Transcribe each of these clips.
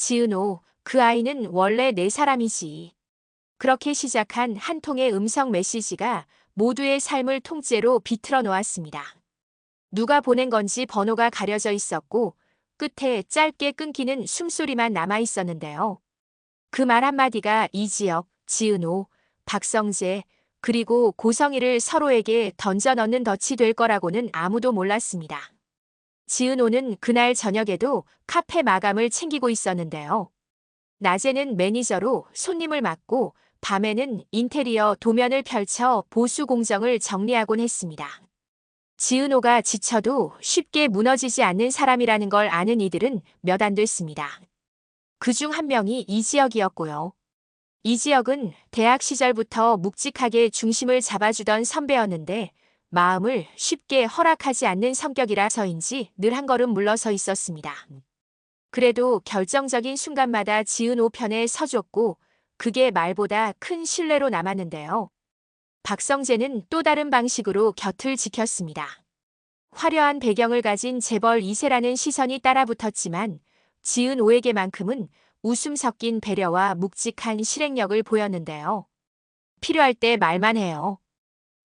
지은호, 그 아이는 원래 내 사람이지. 그렇게 시작한 한 통의 음성 메시지가 모두의 삶을 통째로 비틀어 놓았습니다. 누가 보낸 건지 번호가 가려져 있었고 끝에 짧게 끊기는 숨소리만 남아 있었는데요. 그 말 한마디가 이지혁, 지은호, 박성재, 그리고 고성희를 서로에게 던져 넣는 덫이 될 거라고는 아무도 몰랐습니다. 지은호는 그날 저녁에도 카페 마감을 챙기고 있었는데요. 낮에는 매니저로 손님을 맡고 밤에는 인테리어 도면을 펼쳐 보수 공정을 정리하곤 했습니다. 지은호가 지쳐도 쉽게 무너지지 않는 사람이라는 걸 아는 이들은 몇 안 됐습니다. 그 중 한 명이 이지혁이었고요. 이지혁은 대학 시절부터 묵직하게 중심을 잡아주던 선배였는데 마음을 쉽게 허락하지 않는 성격이라서인지 늘 한 걸음 물러서 있었습니다. 그래도 결정적인 순간마다 지은호 편에 서줬고 그게 말보다 큰 신뢰로 남았는데요. 박성재는 또 다른 방식으로 곁을 지켰습니다. 화려한 배경을 가진 재벌 2세라는 시선이 따라붙었지만 지은 오에게만큼은 웃음 섞인 배려와 묵직한 실행력을 보였는데요. 필요할 때 말만 해요.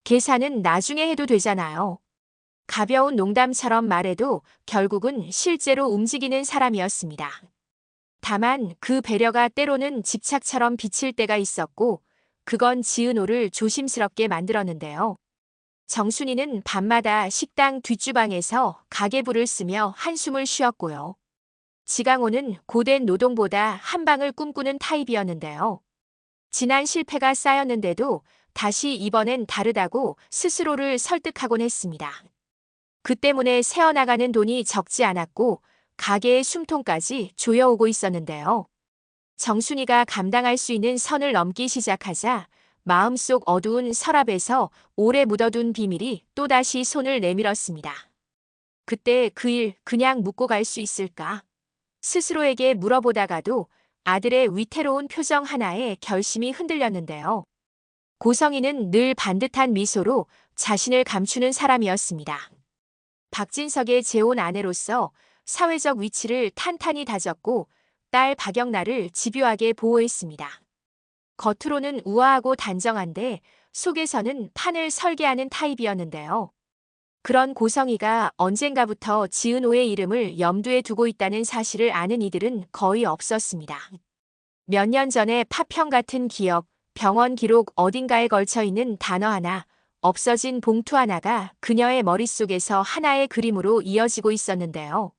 계산은 나중에 해도 되잖아요. 가벼운 농담처럼 말해도 결국은 실제로 움직이는 사람이었습니다. 다만 그 배려가 때로는 집착처럼 비칠 때가 있었고 그건 지은호를 조심스럽게 만들었는데요. 정순이는 밤마다 식당 뒷주방에서 가계부를 쓰며 한숨을 쉬었고요. 지강호는 고된 노동보다 한 방을 꿈꾸는 타입이었는데요. 지난 실패가 쌓였는데도 다시 이번엔 다르다고 스스로를 설득하곤 했습니다. 그 때문에 새어나가는 돈이 적지 않았고 가게의 숨통까지 조여오고 있었는데요. 정순이가 감당할 수 있는 선을 넘기 시작하자 마음속 어두운 서랍에서 오래 묻어둔 비밀이 또다시 손을 내밀었습니다. 그때 그 일 그냥 묻고 갈 수 있을까? 스스로에게 물어보다가도 아들의 위태로운 표정 하나에 결심이 흔들렸는데요. 고성이는 늘 반듯한 미소로 자신을 감추는 사람이었습니다. 박진석의 재혼 아내로서 사회적 위치를 탄탄히 다졌고 딸 박영나를 집요하게 보호했습니다. 겉으로는 우아하고 단정한데 속에서는 판을 설계하는 타입이었는데요. 그런 고성이가 언젠가부터 지은호의 이름을 염두에 두고 있다는 사실을 아는 이들은 거의 없었습니다. 몇 년 전에 파평 같은 기억, 병원 기록 어딘가에 걸쳐 있는 단어 하나, 없어진 봉투 하나가 그녀의 머릿속에서 하나의 그림으로 이어지고 있었는데요.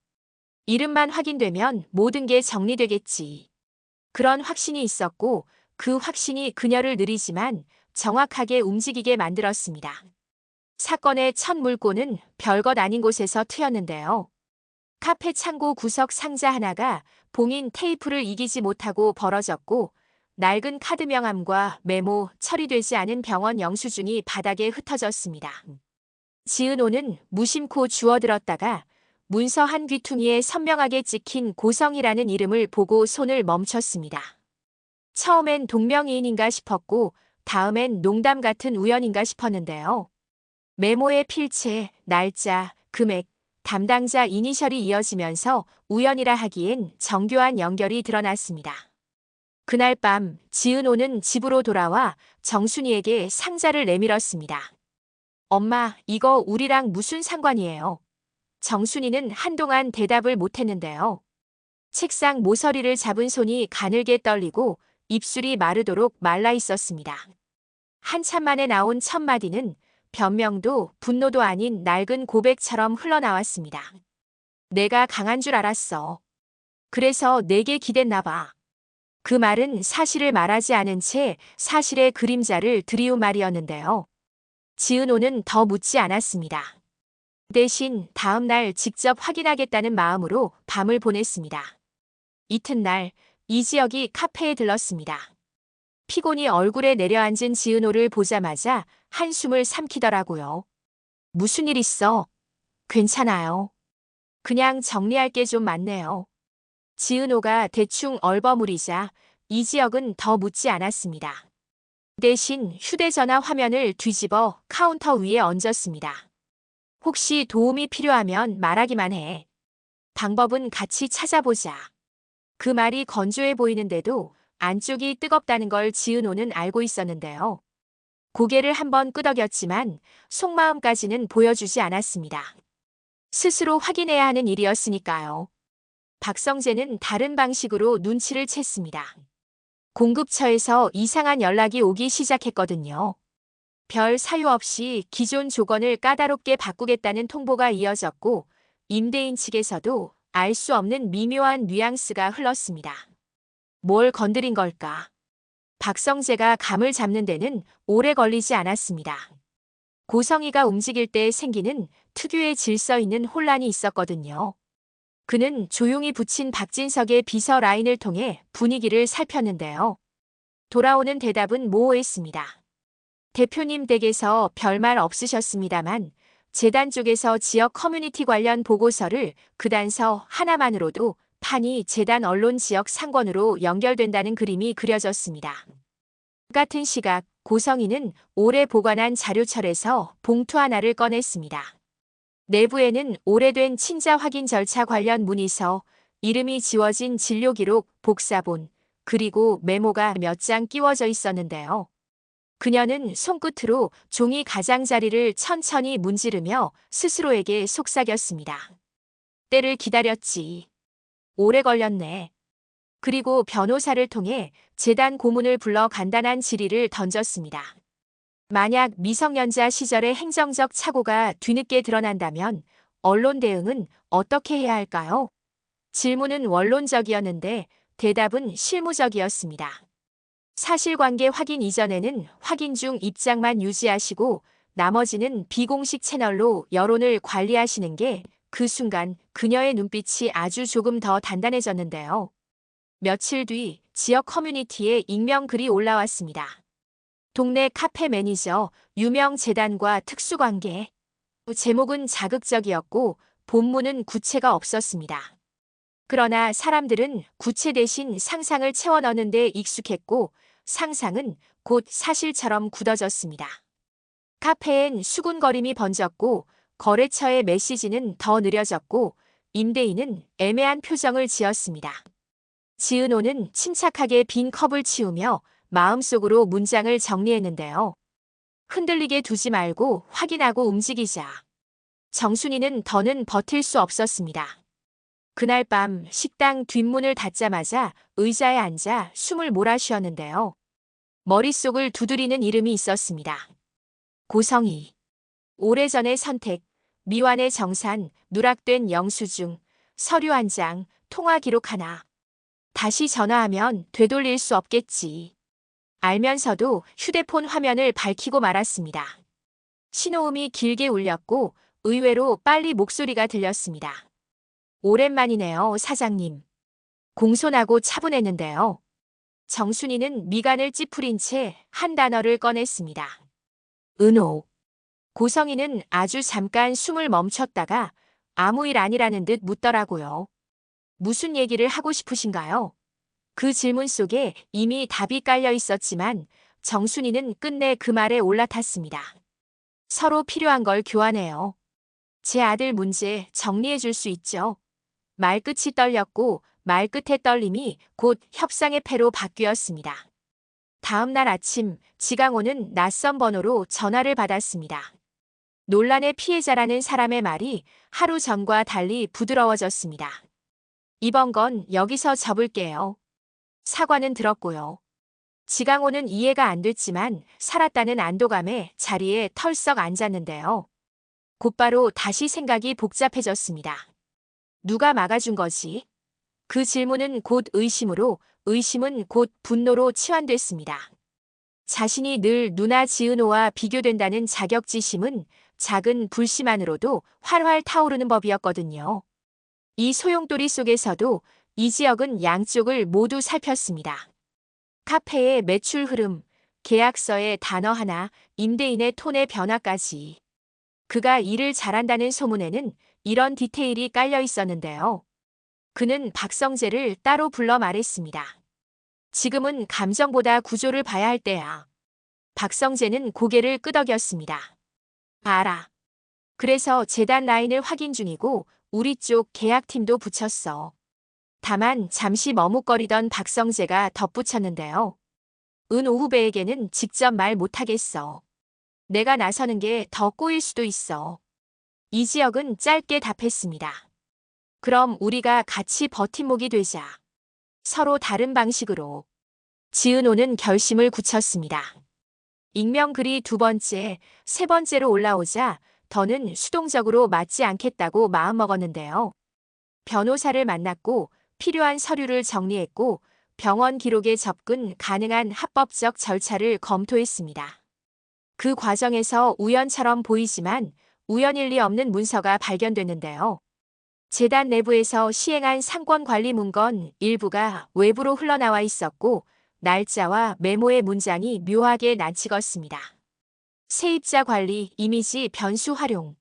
이름만 확인되면 모든 게 정리되겠지. 그런 확신이 있었고 그 확신이 그녀를 느리지만 정확하게 움직이게 만들었습니다. 사건의 첫 물꼬는 별것 아닌 곳에서 트였는데요. 카페 창고 구석 상자 하나가 봉인 테이프를 이기지 못하고 벌어졌고 낡은 카드 명함과 메모 처리되지 않은 병원 영수증이 바닥에 흩어졌습니다. 지은호는 무심코 주워들었다가 문서 한 귀퉁이에 선명하게 찍힌 고성이라는 이름을 보고 손을 멈췄습니다. 처음엔 동명이인인가 싶었고 다음엔 농담 같은 우연인가 싶었는데요. 메모의 필체, 날짜, 금액, 담당자 이니셜이 이어지면서 우연이라 하기엔 정교한 연결이 드러났습니다. 그날 밤 지은호는 집으로 돌아와 정순이에게 상자를 내밀었습니다. 엄마, 이거 우리랑 무슨 상관이에요? 정순이는 한동안 대답을 못했는데요. 책상 모서리를 잡은 손이 가늘게 떨리고 입술이 마르도록 말라 있었습니다. 한참 만에 나온 첫 마디는 변명도 분노도 아닌 낡은 고백처럼 흘러나왔습니다. 내가 강한 줄 알았어. 그래서 내게 기댔나 봐. 그 말은 사실을 말하지 않은 채 사실의 그림자를 들이운 말이었는데요. 지은호는 더 묻지 않았습니다. 대신 다음 날 직접 확인하겠다는 마음으로 밤을 보냈습니다. 이튿날 이지혁이 카페에 들렀습니다. 피곤이 얼굴에 내려앉은 지은호를 보자마자 한숨을 삼키더라고요. 무슨 일 있어? 괜찮아요. 그냥 정리할 게 좀 많네요. 지은호가 대충 얼버무리자 이지혁은 더 묻지 않았습니다. 대신 휴대전화 화면을 뒤집어 카운터 위에 얹었습니다. 혹시 도움이 필요하면 말하기만 해. 방법은 같이 찾아보자. 그 말이 건조해 보이는데도 안쪽이 뜨겁다는 걸 지은호는 알고 있었는데요. 고개를 한번 끄덕였지만 속마음까지는 보여주지 않았습니다. 스스로 확인해야 하는 일이었으니까요. 박성재는 다른 방식으로 눈치를 챘습니다. 공급처에서 이상한 연락이 오기 시작했거든요. 별 사유 없이 기존 조건을 까다롭게 바꾸겠다는 통보가 이어졌고 임대인 측에서도 알 수 없는 미묘한 뉘앙스가 흘렀습니다. 뭘 건드린 걸까? 박성재가 감을 잡는 데는 오래 걸리지 않았습니다. 고성이가 움직일 때 생기는 특유의 질서 있는 혼란이 있었거든요. 그는 조용히 붙인 박진석의 비서 라인을 통해 분위기를 살폈는데요. 돌아오는 대답은 모호했습니다. 대표님 댁에서 별말 없으셨습니다만 재단 쪽에서 지역 커뮤니티 관련 보고서를 그 단서 하나만으로도 판이 재단 언론 지역 상권으로 연결된다는 그림이 그려졌습니다. 같은 시각 고성이는 오래 보관한 자료철에서 봉투 하나를 꺼냈습니다. 내부에는 오래된 친자 확인 절차 관련 문의서, 이름이 지워진 진료 기록, 복사본, 그리고 메모가 몇 장 끼워져 있었는데요. 그녀는 손끝으로 종이 가장자리를 천천히 문지르며 스스로에게 속삭였습니다. 때를 기다렸지. 오래 걸렸네. 그리고 변호사를 통해 재단 고문을 불러 간단한 질의를 던졌습니다. 만약 미성년자 시절의 행정적 착오가 뒤늦게 드러난다면 언론 대응은 어떻게 해야 할까요? 질문은 원론적이었는데 대답은 실무적이었습니다. 사실관계 확인 이전에는 확인 중 입장만 유지하시고 나머지는 비공식 채널로 여론을 관리하시는 게 그 순간 그녀의 눈빛이 아주 조금 더 단단해졌는데요. 며칠 뒤 지역 커뮤니티에 익명 글이 올라왔습니다. 동네 카페 매니저, 유명 재단과 특수관계. 제목은 자극적이었고 본문은 구체가 없었습니다. 그러나 사람들은 구체 대신 상상을 채워 넣는 데 익숙했고 상상은 곧 사실처럼 굳어졌습니다. 카페엔 수군거림이 번졌고 거래처의 메시지는 더 느려졌고 임대인은 애매한 표정을 지었습니다. 지은호는 침착하게 빈 컵을 치우며 마음속으로 문장을 정리했는데요. 흔들리게 두지 말고 확인하고 움직이자. 정순이는 더는 버틸 수 없었습니다. 그날 밤 식당 뒷문을 닫자마자 의자에 앉아 숨을 몰아 쉬었는데요. 머릿속을 두드리는 이름이 있었습니다. 고성희. 오래전의 선택, 미완의 정산, 누락된 영수증, 서류 한 장, 통화 기록 하나. 다시 전화하면 되돌릴 수 없겠지. 알면서도 휴대폰 화면을 밝히고 말았습니다. 신호음이 길게 울렸고 의외로 빨리 목소리가 들렸습니다. 오랜만이네요, 사장님. 공손하고 차분했는데요. 정순이는 미간을 찌푸린 채 한 단어를 꺼냈습니다. 은호. 고성이는 아주 잠깐 숨을 멈췄다가 아무 일 아니라는 듯 묻더라고요. 무슨 얘기를 하고 싶으신가요? 그 질문 속에 이미 답이 깔려 있었지만 정순이는 끝내 그 말에 올라탔습니다. 서로 필요한 걸 교환해요. 제 아들 문제 정리해 줄 수 있죠. 말끝이 떨렸고 말끝의 떨림이 곧 협상의 패로 바뀌었습니다. 다음 날 아침 지강호는 낯선 번호로 전화를 받았습니다. 논란의 피해자라는 사람의 말이 하루 전과 달리 부드러워졌습니다. 이번 건 여기서 접을게요. 사과는 들었고요. 지강호는 이해가 안 됐지만 살았다는 안도감에 자리에 털썩 앉았는데요. 곧바로 다시 생각이 복잡해졌습니다. 누가 막아준 거지? 그 질문은 곧 의심으로, 의심은 곧 분노로 치환됐습니다. 자신이 늘 누나 지은호와 비교된다는 자격지심은 작은 불씨만으로도 활활 타오르는 법이었거든요. 이 소용돌이 속에서도 이 지역은 양쪽을 모두 살폈습니다. 카페의 매출 흐름, 계약서의 단어 하나, 임대인의 톤의 변화까지. 그가 일을 잘한다는 소문에는 이런 디테일이 깔려 있었는데요. 그는 박성재를 따로 불러 말했습니다. 지금은 감정보다 구조를 봐야 할 때야. 박성재는 고개를 끄덕였습니다. 알아. 그래서 재단 라인을 확인 중이고 우리 쪽 계약팀도 붙였어. 다만 잠시 머뭇거리던 박성재가 덧붙였는데요. 은 오 후배에게는 직접 말 못하겠어. 내가 나서는 게 더 꼬일 수도 있어. 이지혁은 짧게 답했습니다. 그럼 우리가 같이 버팀목이 되자. 서로 다른 방식으로. 지은호는 결심을 굳혔습니다. 익명글이 두 번째, 세 번째로 올라오자 더는 수동적으로 맞지 않겠다고 마음먹었는데요. 변호사를 만났고 필요한 서류를 정리했고 병원 기록에 접근 가능한 합법적 절차를 검토했습니다. 그 과정에서 우연처럼 보이지만 우연일 리 없는 문서가 발견됐는데요. 재단 내부에서 시행한 상권 관리 문건 일부가 외부로 흘러나와 있었고 날짜와 메모의 문장이 묘하게 난치었습니다. 세입자 관리, 이미지 변수 활용.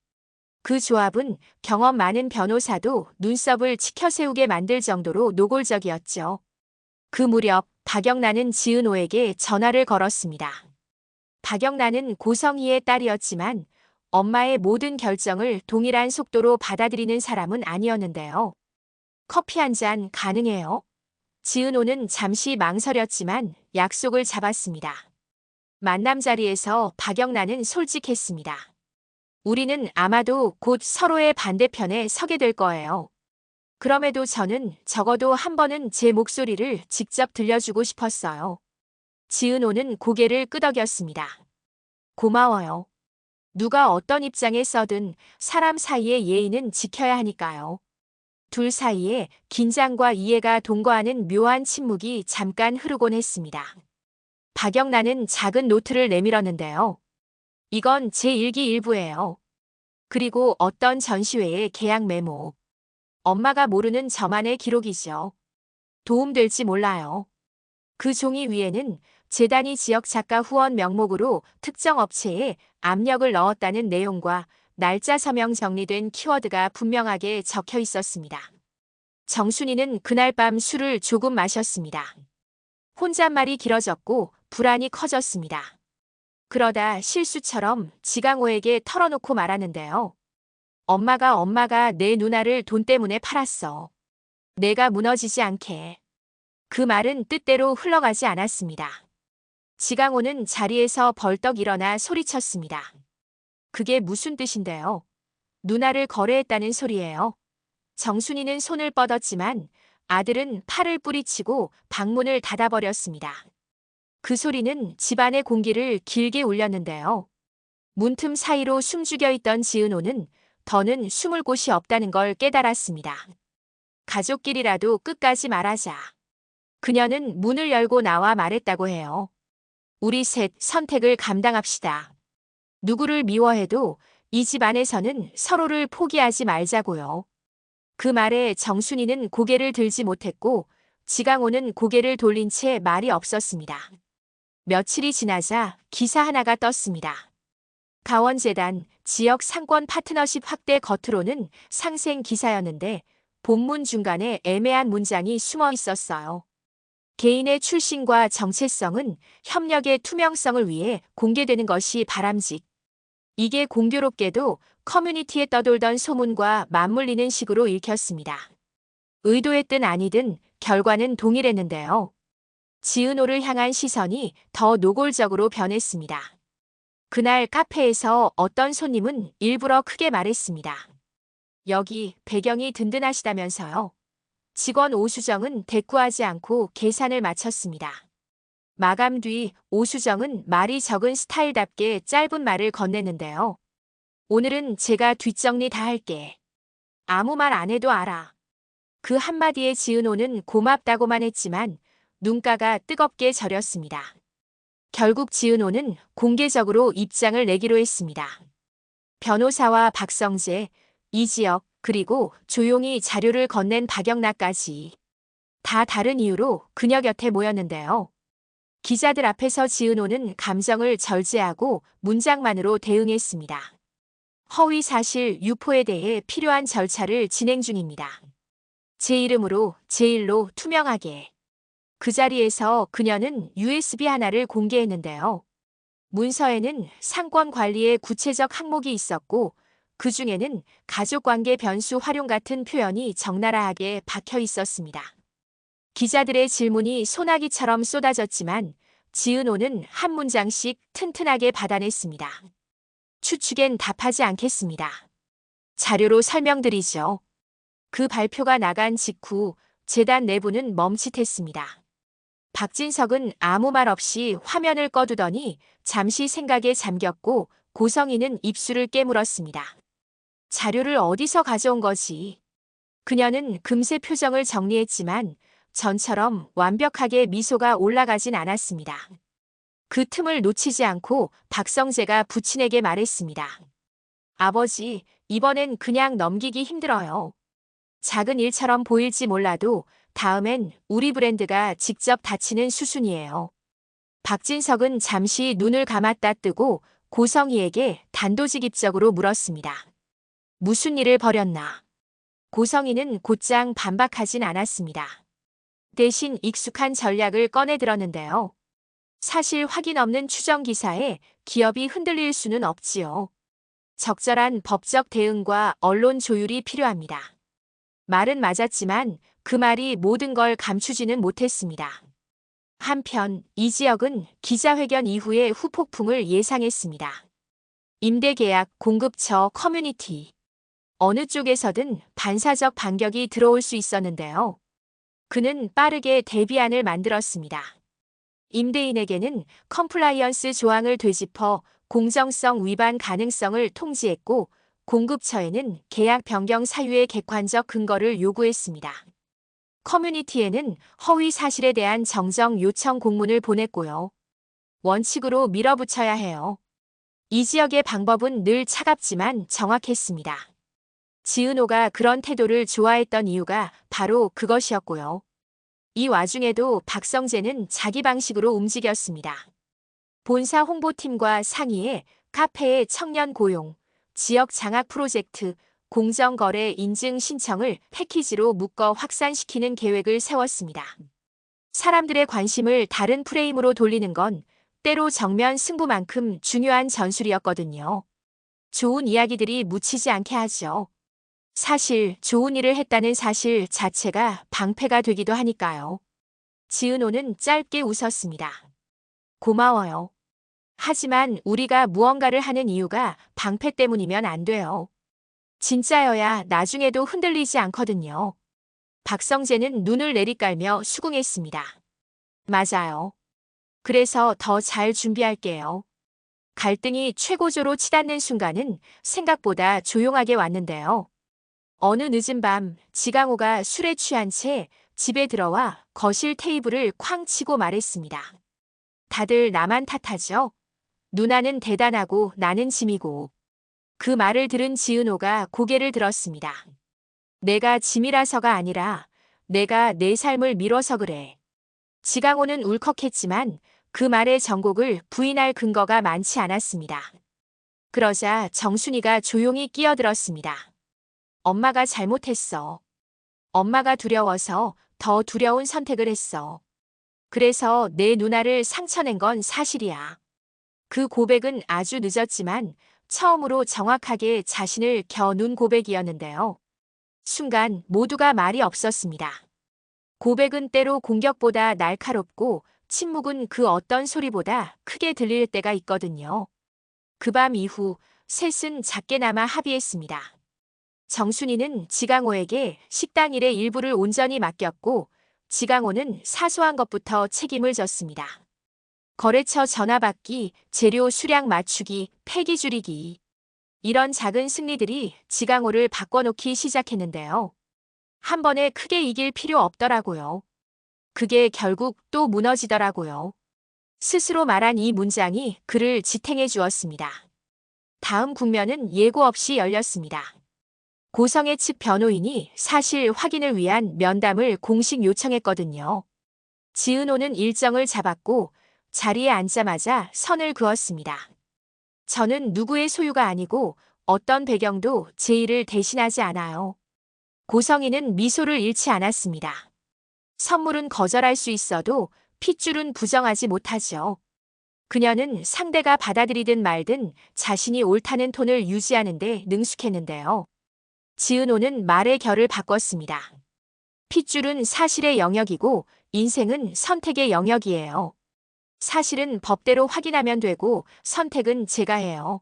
그 조합은 경험 많은 변호사도 눈썹을 치켜세우게 만들 정도로 노골적이었죠. 그 무렵 박영란은 지은호에게 전화를 걸었습니다. 박영란은 고성희의 딸이었지만 엄마의 모든 결정을 동일한 속도로 받아들이는 사람은 아니었는데요. 커피 한 잔 가능해요? 지은호는 잠시 망설였지만 약속을 잡았습니다. 만남 자리에서 박영란은 솔직했습니다. 우리는 아마도 곧 서로의 반대편에 서게 될 거예요. 그럼에도 저는 적어도 한 번은 제 목소리를 직접 들려주고 싶었어요. 지은호는 고개를 끄덕였습니다. 고마워요. 누가 어떤 입장에 서든 사람 사이의 예의는 지켜야 하니까요. 둘 사이에 긴장과 이해가 동거하는 묘한 침묵이 잠깐 흐르곤 했습니다. 박영란은 작은 노트를 내밀었는데요. 이건 제 일기 일부예요. 그리고 어떤 전시회의 계약 메모. 엄마가 모르는 저만의 기록이죠. 도움될지 몰라요. 그 종이 위에는 재단이 지역 작가 후원 명목으로 특정 업체에 압력을 넣었다는 내용과 날짜 서명 정리된 키워드가 분명하게 적혀 있었습니다. 정순이는 그날 밤 술을 조금 마셨습니다. 혼잣말이 길어졌고 불안이 커졌습니다. 그러다 실수처럼 지강호에게 털어놓고 말하는데요. 엄마가 엄마가 내 누나를 돈 때문에 팔았어. 내가 무너지지 않게. 그 말은 뜻대로 흘러가지 않았습니다. 지강호는 자리에서 벌떡 일어나 소리쳤습니다. 그게 무슨 뜻인데요? 누나를 거래했다는 소리예요. 정순이는 손을 뻗었지만 아들은 팔을 뿌리치고 방문을 닫아버렸습니다. 그 소리는 집안의 공기를 길게 울렸는데요. 문틈 사이로 숨죽여 있던 지은호는 더는 숨을 곳이 없다는 걸 깨달았습니다. 가족끼리라도 끝까지 말하자. 그녀는 문을 열고 나와 말했다고 해요. 우리 셋 선택을 감당합시다. 누구를 미워해도 이 집 안에서는 서로를 포기하지 말자고요. 그 말에 정순이는 고개를 들지 못했고 지강호는 고개를 돌린 채 말이 없었습니다. 며칠이 지나자 기사 하나가 떴습니다. 가원재단 지역 상권 파트너십 확대 겉으로는 상생 기사였는데 본문 중간에 애매한 문장이 숨어 있었어요. 개인의 출신과 정체성은 협력의 투명성을 위해 공개되는 것이 바람직. 이게 공교롭게도 커뮤니티에 떠돌던 소문과 맞물리는 식으로 읽혔습니다. 의도했든 아니든 결과는 동일했는데요. 지은호를 향한 시선이 더 노골적으로 변했습니다. 그날 카페에서 어떤 손님은 일부러 크게 말했습니다. 여기 배경이 든든하시다면서요. 직원 오수정은 대꾸하지 않고 계산을 마쳤습니다. 마감 뒤 오수정은 말이 적은 스타일답게 짧은 말을 건네는데요. 오늘은 제가 뒷정리 다 할게. 아무 말 안 해도 알아. 그 한마디에 지은호는 고맙다고만 했지만 눈가가 뜨겁게 저렸습니다. 결국 지은호는 공개적으로 입장을 내기로 했습니다. 변호사와 박성재, 이지혁, 그리고 조용히 자료를 건넨 박영나까지 다 다른 이유로 그녀 곁에 모였는데요. 기자들 앞에서 지은호는 감정을 절제하고 문장만으로 대응했습니다. 허위 사실 유포에 대해 필요한 절차를 진행 중입니다. 제 이름으로 제1로 투명하게. 그 자리에서 그녀는 USB 하나를 공개했는데요. 문서에는 상권 관리의 구체적 항목이 있었고 그 중에는 가족관계 변수 활용 같은 표현이 적나라하게 박혀 있었습니다. 기자들의 질문이 소나기처럼 쏟아졌지만 지은호는 한 문장씩 튼튼하게 받아냈습니다. 추측엔 답하지 않겠습니다. 자료로 설명드리죠. 그 발표가 나간 직후 재단 내부는 멈칫했습니다. 박진석은 아무 말 없이 화면을 꺼두더니 잠시 생각에 잠겼고 고성이는 입술을 깨물었습니다. 자료를 어디서 가져온 거지? 그녀는 금세 표정을 정리했지만 전처럼 완벽하게 미소가 올라가진 않았습니다. 그 틈을 놓치지 않고 박성재가 부친에게 말했습니다. 아버지, 이번엔 그냥 넘기기 힘들어요. 작은 일처럼 보일지 몰라도 다음엔 우리 브랜드가 직접 다치는 수순이에요. 박진석은 잠시 눈을 감았다 뜨고 고성희에게 단도직입적으로 물었습니다. 무슨 일을 벌였나? 고성희는 곧장 반박하진 않았습니다. 대신 익숙한 전략을 꺼내 들었는데요. 사실 확인 없는 추정 기사에 기업이 흔들릴 수는 없지요. 적절한 법적 대응과 언론 조율이 필요합니다. 말은 맞았지만 그 말이 모든 걸 감추지는 못했습니다. 한편 이 지역은 기자회견 이후의 후폭풍을 예상했습니다. 임대계약, 공급처, 커뮤니티. 어느 쪽에서든 반사적 반격이 들어올 수 있었는데요. 그는 빠르게 대비안을 만들었습니다. 임대인에게는 컴플라이언스 조항을 되짚어 공정성 위반 가능성을 통지했고 공급처에는 계약 변경 사유의 객관적 근거를 요구했습니다. 커뮤니티에는 허위 사실에 대한 정정 요청 공문을 보냈고요. 원칙으로 밀어붙여야 해요. 이 지역의 방법은 늘 차갑지만 정확했습니다. 지은호가 그런 태도를 좋아했던 이유가 바로 그것이었고요. 이 와중에도 박성재는 자기 방식으로 움직였습니다. 본사 홍보팀과 상의해 카페의 청년 고용, 지역 장학 프로젝트, 공정거래 인증 신청을 패키지로 묶어 확산시키는 계획을 세웠습니다. 사람들의 관심을 다른 프레임으로 돌리는 건 때로 정면 승부만큼 중요한 전술이었거든요. 좋은 이야기들이 묻히지 않게 하죠. 사실 좋은 일을 했다는 사실 자체가 방패가 되기도 하니까요. 지은호는 짧게 웃었습니다. 고마워요. 하지만 우리가 무언가를 하는 이유가 방패 때문이면 안 돼요. 진짜여야 나중에도 흔들리지 않거든요. 박성재는 눈을 내리깔며 수긍했습니다. 맞아요. 그래서 더 잘 준비할게요. 갈등이 최고조로 치닫는 순간은 생각보다 조용하게 왔는데요. 어느 늦은 밤 지강호가 술에 취한 채 집에 들어와 거실 테이블을 쾅 치고 말했습니다. 다들 나만 탓하죠? 누나는 대단하고 나는 짐이고. 그 말을 들은 지은호가 고개를 들었습니다. 내가 짐이라서가 아니라 내가 내 삶을 밀어서 그래. 지강호는 울컥했지만 그 말의 정곡을 부인할 근거가 많지 않았습니다. 그러자 정순이가 조용히 끼어들었습니다. 엄마가 잘못했어. 엄마가 두려워서 더 두려운 선택을 했어. 그래서 내 누나를 상처낸 건 사실이야. 그 고백은 아주 늦었지만 처음으로 정확하게 자신을 겨눈 고백이었는데요. 순간 모두가 말이 없었습니다. 고백은 때로 공격보다 날카롭고 침묵은 그 어떤 소리보다 크게 들릴 때가 있거든요. 그 밤 이후 셋은 작게나마 합의했습니다. 정순이는 지강호에게 식당 일의 일부를 온전히 맡겼고 지강호는 사소한 것부터 책임을 졌습니다. 거래처 전화 받기, 재료 수량 맞추기, 폐기 줄이기. 이런 작은 승리들이 지강호를 바꿔놓기 시작했는데요. 한 번에 크게 이길 필요 없더라고요. 그게 결국 또 무너지더라고요. 스스로 말한 이 문장이 그를 지탱해 주었습니다. 다음 국면은 예고 없이 열렸습니다. 고성의 측 변호인이 사실 확인을 위한 면담을 공식 요청했거든요. 지은호는 일정을 잡았고 자리에 앉자마자 선을 그었습니다. 저는 누구의 소유가 아니고 어떤 배경도 제 일을 대신하지 않아요. 고성이는 미소를 잃지 않았습니다. 선물은 거절할 수 있어도 핏줄은 부정하지 못하죠. 그녀는 상대가 받아들이든 말든 자신이 옳다는 톤을 유지하는데 능숙했는데요. 지은호는 말의 결을 바꿨습니다. 핏줄은 사실의 영역이고 인생은 선택의 영역이에요. 사실은 법대로 확인하면 되고 선택은 제가 해요.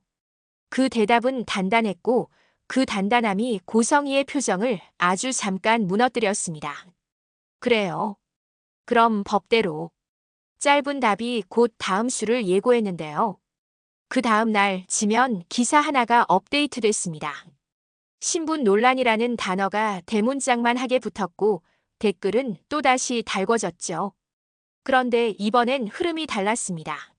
그 대답은 단단했고 그 단단함이 고성이의 표정을 아주 잠깐 무너뜨렸습니다. 그래요. 그럼 법대로. 짧은 답이 곧 다음 수를 예고했는데요. 그 다음 날 지면 기사 하나가 업데이트됐습니다. 신분 논란이라는 단어가 대문짝만 하게 붙었고 댓글은 또다시 달궈졌죠. 그런데 이번엔 흐름이 달랐습니다.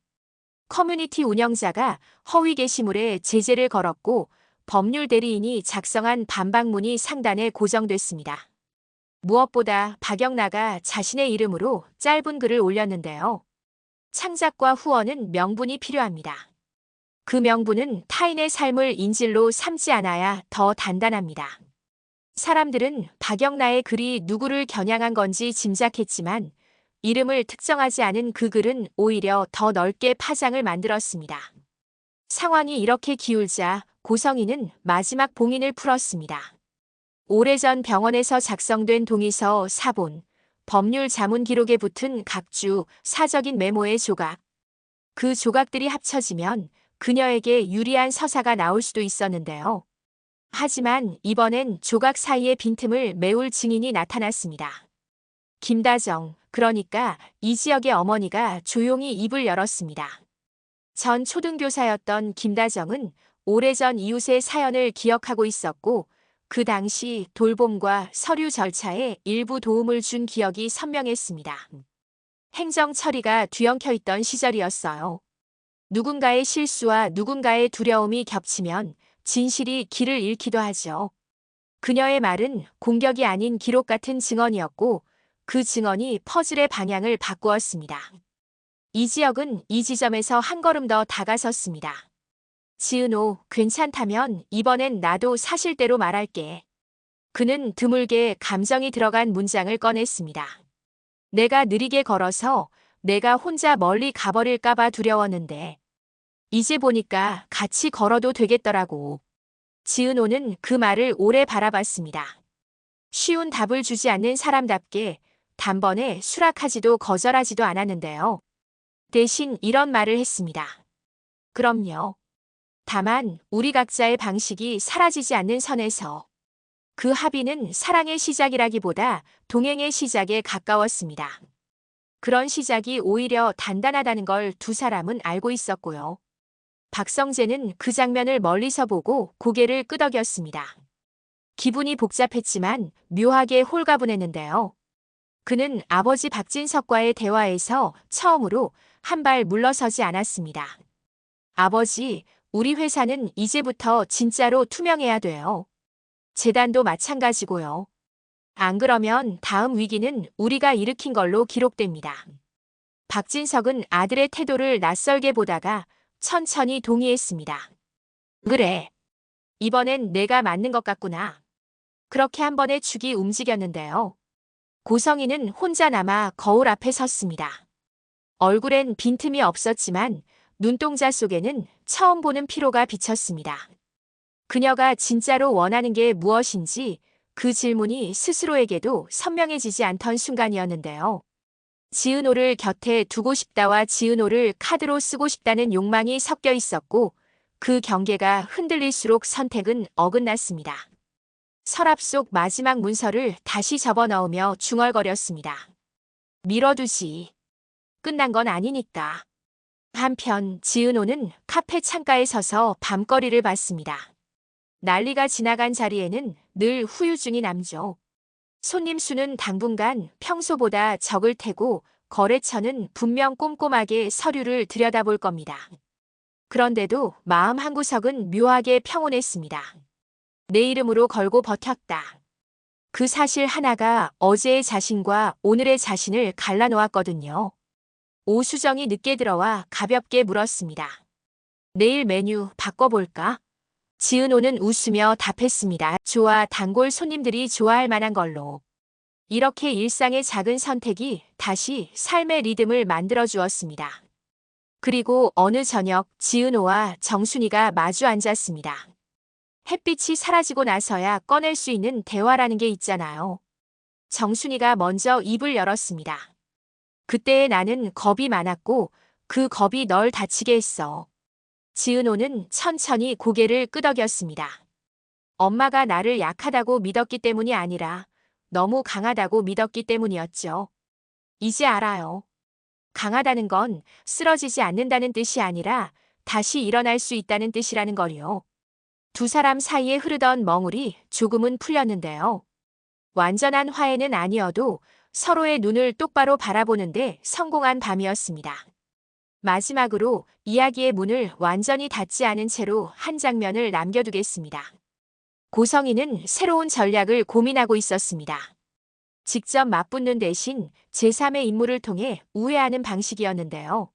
커뮤니티 운영자가 허위 게시물에 제재를 걸었고 법률 대리인이 작성한 반박문이 상단에 고정됐습니다. 무엇보다 박영나가 자신의 이름으로 짧은 글을 올렸는데요. 창작과 후원은 명분이 필요합니다. 그 명분은 타인의 삶을 인질로 삼지 않아야 더 단단합니다. 사람들은 박영나의 글이 누구를 겨냥한 건지 짐작했지만 이름을 특정하지 않은 그 글은 오히려 더 넓게 파장을 만들었습니다. 상황이 이렇게 기울자 고성이는 마지막 봉인을 풀었습니다. 오래전 병원에서 작성된 동의서 사본, 법률 자문 기록에 붙은 각주 사적인 메모의 조각. 그 조각들이 합쳐지면 그녀에게 유리한 서사가 나올 수도 있었는데요. 하지만 이번엔 조각 사이의 빈틈을 메울 증인이 나타났습니다. 김다정, 그러니까 이 지역의 어머니가 조용히 입을 열었습니다. 전 초등교사였던 김다정은 오래전 이웃의 사연을 기억하고 있었고 그 당시 돌봄과 서류 절차에 일부 도움을 준 기억이 선명했습니다. 행정 처리가 뒤엉켜 있던 시절이었어요. 누군가의 실수와 누군가의 두려움이 겹치면 진실이 길을 잃기도 하죠. 그녀의 말은 공격이 아닌 기록 같은 증언이었고 그 증언이 퍼즐의 방향을 바꾸었습니다. 이 지역은 이 지점에서 한 걸음 더 다가섰습니다. 지은호, 괜찮다면 이번엔 나도 사실대로 말할게. 그는 드물게 감정이 들어간 문장을 꺼냈습니다. 내가 느리게 걸어서 내가 혼자 멀리 가버릴까봐 두려웠는데 이제 보니까 같이 걸어도 되겠더라고. 지은호는 그 말을 오래 바라봤습니다. 쉬운 답을 주지 않는 사람답게 단번에 수락하지도 거절하지도 않았는데요. 대신 이런 말을 했습니다. 그럼요. 다만 우리 각자의 방식이 사라지지 않는 선에서 그 합의는 사랑의 시작이라기보다 동행의 시작에 가까웠습니다. 그런 시작이 오히려 단단하다는 걸 두 사람은 알고 있었고요. 박성재는 그 장면을 멀리서 보고 고개를 끄덕였습니다. 기분이 복잡했지만 묘하게 홀가분했는데요. 그는 아버지 박진석과의 대화에서 처음으로 한 발 물러서지 않았습니다. 아버지, 우리 회사는 이제부터 진짜로 투명해야 돼요. 재단도 마찬가지고요. 안 그러면 다음 위기는 우리가 일으킨 걸로 기록됩니다. 박진석은 아들의 태도를 낯설게 보다가 천천히 동의했습니다. 그래. 이번엔 내가 맞는 것 같구나. 그렇게 한 번에 축이 움직였는데요. 고성이는 혼자 남아 거울 앞에 섰습니다. 얼굴엔 빈틈이 없었지만 눈동자 속에는 처음 보는 피로가 비쳤습니다. 그녀가 진짜로 원하는 게 무엇인지 그 질문이 스스로에게도 선명해지지 않던 순간이었는데요. 지은호를 곁에 두고 싶다와 지은호를 카드로 쓰고 싶다는 욕망이 섞여 있었고 그 경계가 흔들릴수록 선택은 어긋났습니다. 서랍 속 마지막 문서를 다시 접어 넣으며 중얼거렸습니다. 밀어두지. 끝난 건 아니니까. 한편 지은호는 카페 창가에 서서 밤거리를 봤습니다. 난리가 지나간 자리에는 늘 후유증이 남죠. 손님 수는 당분간 평소보다 적을 테고 거래처는 분명 꼼꼼하게 서류를 들여다볼 겁니다. 그런데도 마음 한구석은 묘하게 평온했습니다. 내 이름으로 걸고 버텼다. 그 사실 하나가 어제의 자신과 오늘의 자신을 갈라놓았거든요. 오수정이 늦게 들어와 가볍게 물었습니다. 내일 메뉴 바꿔볼까? 지은호는 웃으며 답했습니다. 좋아 단골 손님들이 좋아할 만한 걸로. 이렇게 일상의 작은 선택이 다시 삶의 리듬을 만들어 주었습니다. 그리고 어느 저녁 지은호와 정순이가 마주 앉았습니다. 햇빛이 사라지고 나서야 꺼낼 수 있는 대화라는 게 있잖아요. 정순이가 먼저 입을 열었습니다. 그때의 나는 겁이 많았고 그 겁이 널 다치게 했어. 지은호는 천천히 고개를 끄덕였습니다. 엄마가 나를 약하다고 믿었기 때문이 아니라 너무 강하다고 믿었기 때문이었죠. 이제 알아요. 강하다는 건 쓰러지지 않는다는 뜻이 아니라 다시 일어날 수 있다는 뜻이라는 거요. 두 사람 사이에 흐르던 멍울이 조금은 풀렸는데요. 완전한 화해는 아니어도 서로의 눈을 똑바로 바라보는데 성공한 밤이었습니다. 마지막으로 이야기의 문을 완전히 닫지 않은 채로 한 장면을 남겨두겠습니다. 고성이는 새로운 전략을 고민하고 있었습니다. 직접 맞붙는 대신 제3의 인물을 통해 우회하는 방식이었는데요.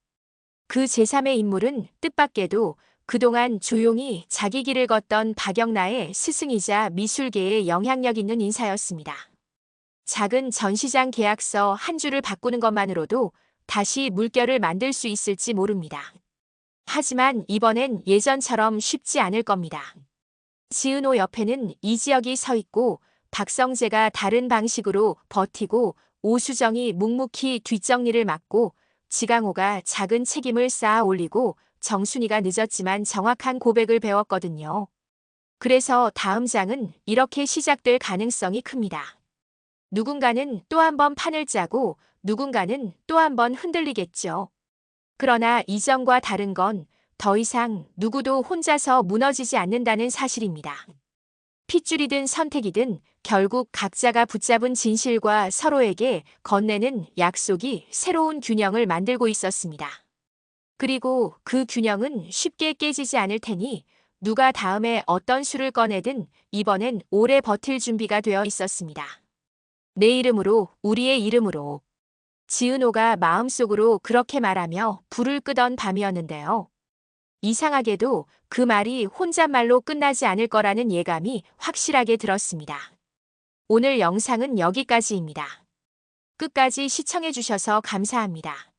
그 제3의 인물은 뜻밖에도 그동안 조용히 자기 길을 걷던 박영나의 스승이자 미술계에 영향력 있는 인사였습니다. 작은 전시장 계약서 한 줄을 바꾸는 것만으로도 다시 물결을 만들 수 있을지 모릅니다. 하지만 이번엔 예전처럼 쉽지 않을 겁니다. 지은호 옆에는 이지혁이 서 있고 박성재가 다른 방식으로 버티고 오수정이 묵묵히 뒷정리를 맡고 지강호가 작은 책임을 쌓아 올리고 정순이가 늦었지만 정확한 고백을 배웠거든요. 그래서 다음 장은 이렇게 시작될 가능성이 큽니다. 누군가는 또 한 번 판을 짜고 누군가는 또 한 번 흔들리겠죠. 그러나 이전과 다른 건 더 이상 누구도 혼자서 무너지지 않는다는 사실입니다. 핏줄이든 선택이든 결국 각자가 붙잡은 진실과 서로에게 건네는 약속이 새로운 균형을 만들고 있었습니다. 그리고 그 균형은 쉽게 깨지지 않을 테니 누가 다음에 어떤 수를 꺼내든 이번엔 오래 버틸 준비가 되어 있었습니다. 내 이름으로, 우리의 이름으로. 지은호가 마음속으로 그렇게 말하며 불을 끄던 밤이었는데요. 이상하게도 그 말이 혼잣말로 끝나지 않을 거라는 예감이 확실하게 들었습니다. 오늘 영상은 여기까지입니다. 끝까지 시청해주셔서 감사합니다.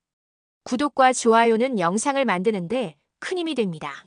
구독과 좋아요는 영상을 만드는데 큰 힘이 됩니다.